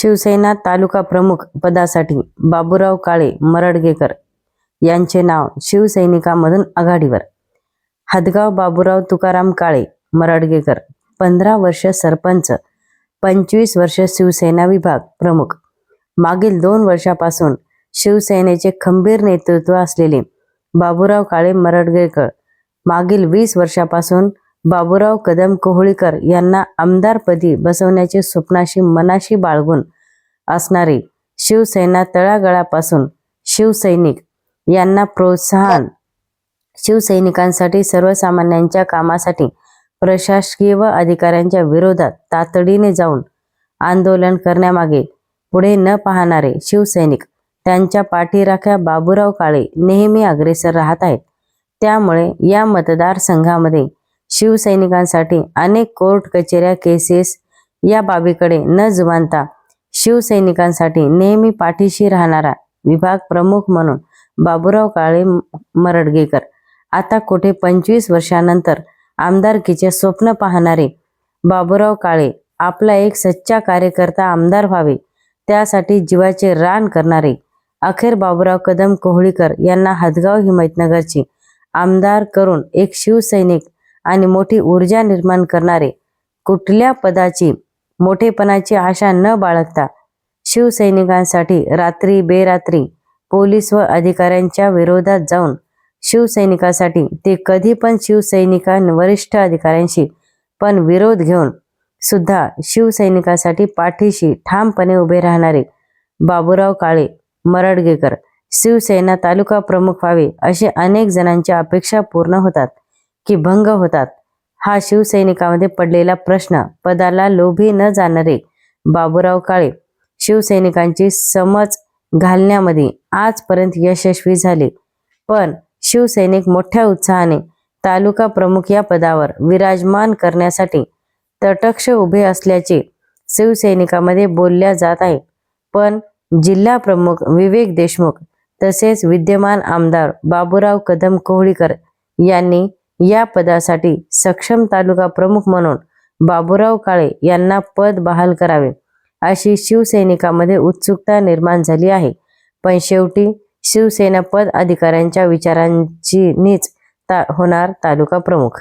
शिवसेना तालुका प्रमुख पदासाठी बाबूराव काळे मरडगेकर यांचे नाव शिवसैनिकामधून आघाडीवर. हदगाव बाबूराव तुकाराम काळे मरडगेकर पंधरा वर्ष सरपंच पंचवीस वर्ष शिवसेना विभाग प्रमुख. मागील दोन वर्षापासून शिवसेनेचे खंबीर नेतृत्व असलेले बाबूराव काळे मरडगेकर मागील वीस वर्षापासून बाबूराव कदम कोहळीकर यांना आमदारपदी बसवण्याचे स्वप्नाशी मनाशी बाळगून असणारे शिवसेना तळागळापासून शिवसैनिक यांना प्रोत्साहन. शिवसैनिकांसाठी सर्वसामान्यांच्या कामासाठी प्रशासकीय व अधिकाऱ्यांच्या विरोधात तातडीने जाऊन आंदोलन करण्यामागे पुढे न पाहणारे शिवसैनिक त्यांच्या पाठीराख्या बाबूराव काळे नेहमी अग्रेसर राहत आहेत. त्यामुळे या मतदारसंघामध्ये शिवसैनिकांसाठी अनेक कोर्ट कचेऱ्या केसेस या बाबीकडे न जुमानता शिवसैनिकांसाठी नेहमी पाठीशी राहणारा विभाग प्रमुख म्हणून बाबुराव काळे मरडगेकर. आता कुठे पंचवीस वर्षानंतर आमदारकीचे स्वप्न पाहणारे बाबुराव काळे आपला एक सच्चा कार्यकर्ता आमदार व्हावे त्यासाठी जीवाचे रान करणारे अखेर बाबुराव कदम कोहळीकर यांना हदगाव हिमायतनगरची आमदार करून एक शिवसैनिक आणि मोठी ऊर्जा निर्माण करणारे. कुठल्या पदाची मोठेपणाची आशा न बाळगता शिवसैनिकांसाठी रात्री बेरात्री पोलीस व अधिकाऱ्यांच्या विरोधात जाऊन शिवसैनिकासाठी ते कधी पण शिवसैनिकां वरिष्ठ अधिकाऱ्यांशी पण विरोध घेऊन सुद्धा शिवसैनिकासाठी पाठीशी ठामपणे उभे राहणारे बाबूराव काळे मरडगेकर शिवसेना तालुका प्रमुख व्हावे असे अनेक जणांच्या अपेक्षा पूर्ण होतात. की भंग होतात. हा शिवसैनिकामध्ये पडलेला प्रश्न पदाला लोभी न जाणारे बाबूराव काळे शिवसैनिकांची समज घालण्यामध्ये आजपर्यंत यशस्वी झाले. पण शिवसैनिक मोठ्या उत्साहाने तालुका प्रमुख या पदावर विराजमान करण्यासाठी तटक्ष उभे असल्याचे शिवसैनिकामध्ये बोलल्या जात आहे. पण जिल्हा प्रमुख विवेक देशमुख तसेच विद्यमान आमदार बाबूराव कदम कोहळीकर यांनी या पदासाठी सक्षम तालुका प्रमुख म्हणून बाबूराव काळे यांना पद बहाल करावे. अशी शिवसैनिकामध्ये उत्सुकता निर्माण झाली आहे. पण शेवटी शिवसेना पद अधिकाऱ्यांच्या विचारांची नीच ता होणार तालुका प्रमुख.